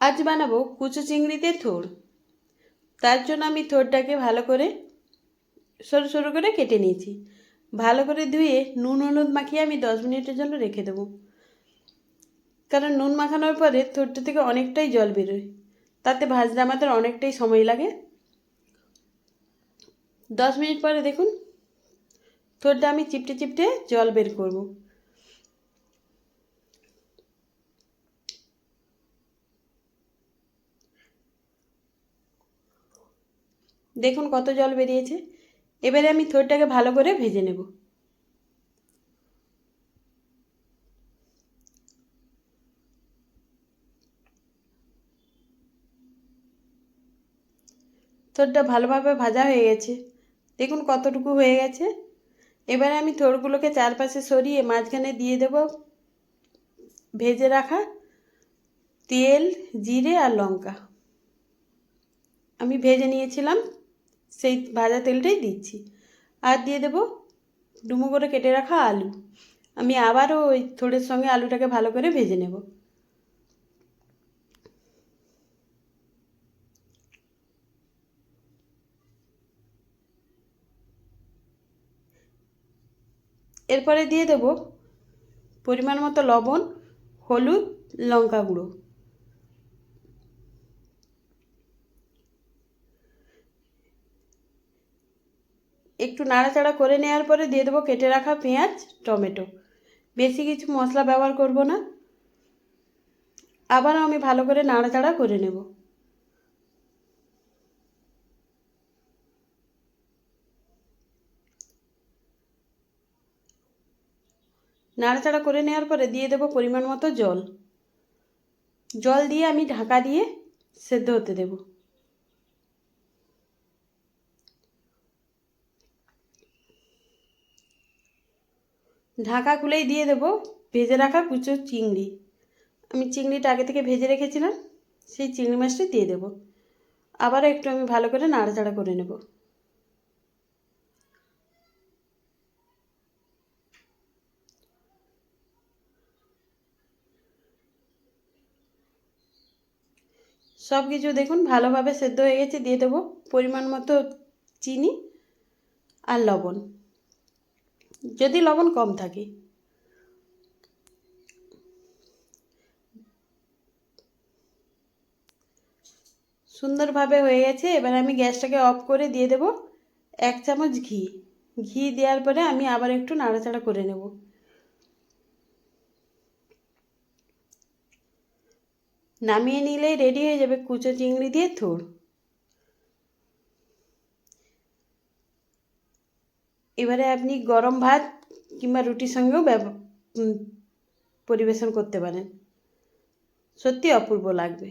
আজ বানাবো কুচো চিংড়িতে থোড়। তার জন্য আমি থোড়টাকে ভালো করে সরু সরু করে কেটে নিয়েছি। ভালো করে ধুয়ে নুন হলুদ মাখিয়ে আমি দশ মিনিটের জন্য রেখে দেবো। কারণ নুন মাখানোর পরে থোড়টা থেকে অনেকটাই জল বেরোয়। তাতে ভাজতে আমাদের অনেকটাই সময় লাগে। দশ মিনিট পরে দেখুন, থোড়টা আমি চিপটে চিপটে জল বের করব। দেখুন কত জল বেরিয়েছে। এবারে আমি থোড়টাকে ভালো করে ভেজে নেব। থোড়টা ভালোভাবে ভাজা হয়ে গেছে। দেখুন কতটুকু হয়ে গেছে। এবারে আমি থোড়গুলোকে চারপাশে সরিয়ে মাঝখানে দিয়ে দেব। ভেজে রাখা তেল, জিরে আর লঙ্কা। আমি ভেজে নিয়েছিলাম। সেই ভাজা তেলটাই দিচ্ছি। আর দিয়ে দেব ডুমো করে কেটে রাখা আলু। আমি আবারও ওই থোড়ের সঙ্গে আলুটাকে ভালো করে ভেজে নেব। এরপরে দিয়ে দেব পরিমাণ মতো লবণ, হলুদ, লঙ্কা গুঁড়ো। একটু নাড়াচাড়া করে নেওয়ার পরে দিয়ে দেবো কেটে রাখা পেঁয়াজ, টমেটো। বেশি কিছু মশলা ব্যবহার করব না। আবারও আমি ভালো করে নাড়াচাড়া করে নেব। নাড়াচাড়া করে নেওয়ার পরে দিয়ে দেবো পরিমাণ মতো জল। জল দিয়ে আমি ঢাকা দিয়ে সেদ্ধ হতে দেবো। ঢাকা খুলেই দিয়ে দেবো। ভেজে রাখা কুচো চিংড়ি। আমি চিংড়িটা আগে থেকে ভেজে রেখেছিলাম, সেই চিংড়ি মাছটি দিয়ে দেবো। আবারও একটু আমি ভালো করে নাড়াচাড়া করে নেব। সব কিছু দেখুন, ভালোভাবে সেদ্ধ হয়ে গেছে, দিয়ে দেবো পরিমাণ মতো চিনি আর লবণ। যদি লবণ কম থাকে। সুন্দরভাবে হয়ে গেছে, এবার আমি গ্যাসটাকে অফ করে দিয়ে দেব এক চামচ ঘি। ঘি দেওয়ার পরে আমি আবার একটু নাড়াচাড়া করে নেব। নামিয়ে নিলেই রেডি হয়ে যাবে কুচো চিংড়ি দিয়ে থোড়। এবারে আপনি গরম ভাত কিংবা রুটির সঙ্গেও পরিবেশন করতে পারেন। সত্যি অপূর্ব লাগবে।